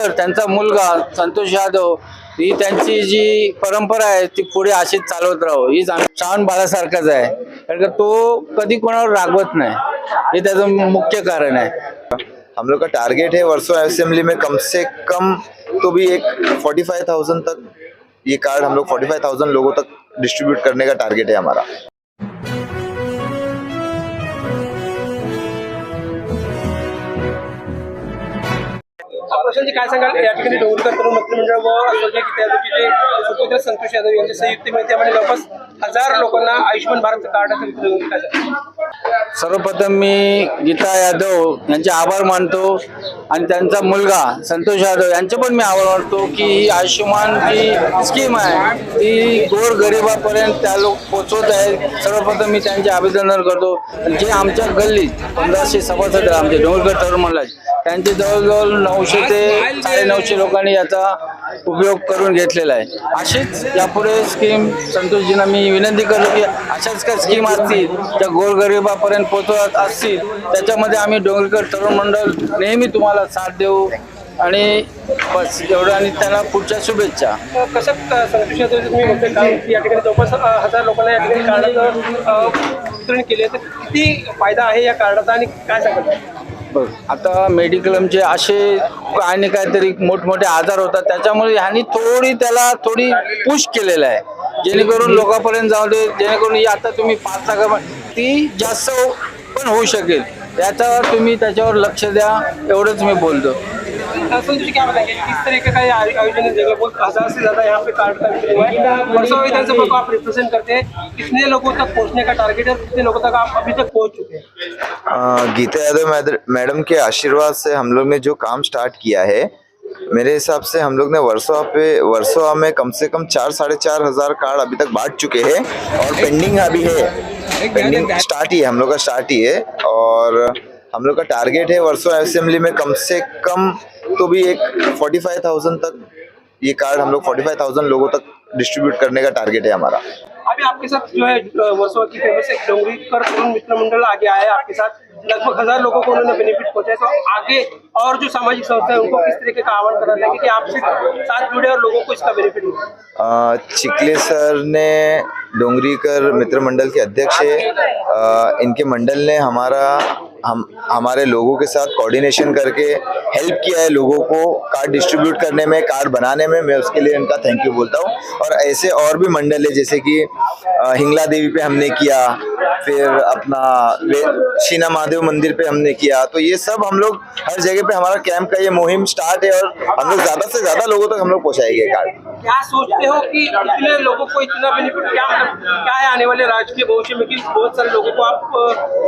तर त्यांचा मुलगा संतोष यादव ही त्यांची जी परंपरा आहे ती पुढे अशीच चालवत राहो. ही श्रावण बाळासारखाच आहे. कारण का तो कधी कोणावर रागवत नाही. हे त्याचं मुख्य कारण आहे. हम लोग का टारगेट है वर्सो असेंबली में कम से कम तो भी एक फोर्टी फाइव थाउजेंड तक ये कार्ड हम लोग फोर्टी फाइव थाउजेंड लोगों तक डिस्ट्रीब्यूट करने का टारगेट है हमारा। प्रशांतजी काय सांगाल? या ठिकाणी डोंगरकर तरुण मंत्रिमंडळ व स्वर्गीय गीता यादवचे जे सुपुत्र संतोष यादव यांच्या संयुक्त त्यामध्ये जवळपास हजार लोकांना आयुष्यमान भारत कार्डाचं सर्वप्रथम मी गीता यादव यांचे आभार मानतो आणि त्यांचा मुलगा संतोष यादव यांचे पण मी आभार मानतो की ही आयुष्यमान जी स्कीम आहे ती गोर गरिबापर्यंत त्या लोक पोचवत आहेत. सर्वप्रथम मी त्यांचे अभिनंदन करतो. आणि जे आमच्या गल्लीत पंधराशे सभासद आमचे डोंगरगड तरुण मंडळ त्यांचे जवळजवळ नऊशे ते साडे नऊशे लोकांनी याचा उपयोग करून घेतलेला आहे. अशीच यापुढे स्कीम संतोषजींना मी विनंती करतो की अशाच काही स्कीम असतील त्या गोरगरिबापर्यंत पोहोचवत असतील त्याच्यामध्ये आम्ही डोंगरकर तरुण मंडळ नेहमी तुम्हाला साथ देऊ आणि बस एवढं आणि त्यांना पुढच्या शुभेच्छा. कसं की या ठिकाणी जवळपास हजार लोकांना या ठिकाणी कार्डाचं वितरण केले तर किती फायदा आहे या कार्डाचा आणि काय सांगत बघ आता मेडिक्लेमचे असे आणि काहीतरी मोठमोठे आजार होतात त्याच्यामुळे ह्यांनी थोडी त्याला थोडी पुश केलेलं आहे. जेणेकरून लोकांपर्यंत जाऊ दे जेणेकरून ही आता तुम्ही पाच लाख ती जास्त हो- पण होऊ शकेल. त्याचा तुम्ही त्याच्यावर लक्ष द्या एवढंच मी बोलतो. हैं? गीता यादव मैडम के आशीर्वाद से हम लोग ने जो काम स्टार्ट किया है, मेरे हिसाब से हम लोग ने वर्सोवा पे वर्सोवा में कम से कम चार, साढ़े चार हज़ार कार्ड अभी तक बांट चुके हैं और पेंडिंग अभी है। पेंडिंग स्टार्ट ही है, हम लोग का स्टार्ट ही है। और हम लोग का टारगेट है वर्सोवा असेंबली में कम से कम तो भी एक फोर्टी फाइव थाउज़ेंड तक ये कार्ड हम लोग फोर्टी फाइव थाउज़ेंड लोगों तक डिस्ट्रीब्यूट करने का टारगेट है हमारा। अभी आपके साथ जो है वर्सोवा की फ़ेमस एक डोंगरी कर मित्र मंडल आगे आया है आपके साथ? लगभग हज़ार लोगों को उन्होंने बेनिफिट पहुँचाया तो आगे और जो सामाजिक संस्था है उनको किस तरीके का आह्वान करना चाहिए कि आपसे साथ जुड़े और लोगों को इसका बेनिफिट मिले? चिखले सर ने डोंगरीकर मित्र मंडल के अध्यक्ष है। इनके मंडल ने हमारा, हम, हमारे लोगों के साथ कोऑर्डिनेशन करके हेल्प किया है लोगों को कार्ड डिस्ट्रीब्यूट करने में कार्ड बनाने में। मैं उसके लिए इनका थैंक यू बोलता हूँ। और ऐसे और भी मंडल है, जैसे कि हिंगला देवी पे हमने किया, फिर अपना शीना महादेव मंदिर पे हमने किया। तो ये सब हम लोग हर जगह पे, हमारा कैंप का ये मुहिम स्टार्ट है और हम लोग ज़्यादा से ज़्यादा लोगों तक हम लोग पहुँचाएँगे कार्ड क्या सोचते हो कि इतने लोगों को इतना बेनिफिट क्या क्या है आने वाले राजकीय भविष्य में कि बहुत सारे लोगों को आप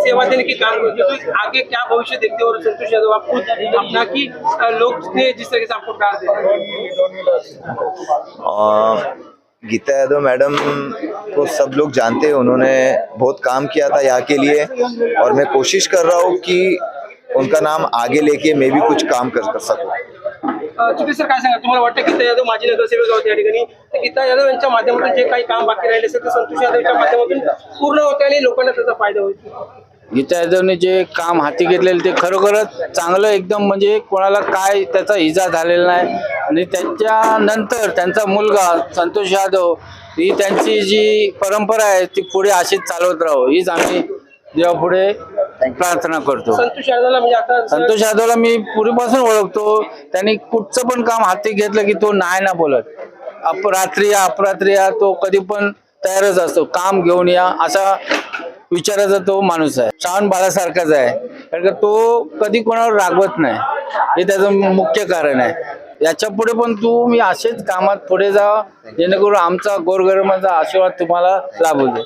सेवा देने की काम करते तो आगे क्या भविष्य देखते हो और संतोष यादव आप खुद अपना की लोग ने जिस तरीके से आपको प्यार दे और गीता यादव मैडम को सब लोग जानते हैं। उन्होंने बहुत काम किया था यहाँ के लिए और मैं कोशिश कर रहा हूँ कि उनका नाम आगे लेके मैं भी कुछ काम कर, सकूँ। चुकी सर काय सांगा तुम्हाला वाटतं गीता यादव माझी नगरसेवक होते या ठिकाणी? तर गीता यादव यांच्या माध्यमातून जे काही काम बाकी राहिले असेल ते संतोष यादवच्या माध्यमातून पूर्ण होते आणि लोकांना त्याचा फायदा होईल. गीता यादवने जे काम हाती घेतलेलं ते खरोखरच चांगलं एकदम म्हणजे कोणाला काय त्याचा इजा झालेला नाही. आणि त्याच्यानंतर त्यांचा मुलगा संतोष यादव ही त्यांची जी परंपरा आहे ती पुढे अशीच चालवत राहो. हीच आम्ही देवापुढे प्रार्थना करतो. संतोष यादवला म्हणजे आता संतोष यादवला मी पूर्वीपासून ओळखतो. त्यांनी कुठचं पण काम हाती घेतलं की तो नाही ना बोलत. अपरात्री या अपरात्री या तो कधी पण तयारच असतो. काम घेऊन या असा विचाराचा तो माणूस आहे. श्रावण बाळासारखाच आहे. कारण का तो कधी कोणावर रागवत नाही. हे त्याचं मुख्य कारण आहे. याच्यापुढे पण तू मी असेच कामात पुढे जा. जेणेकरून आमचा गोरगरिबांचा आशीर्वाद तुम्हाला लाभू दे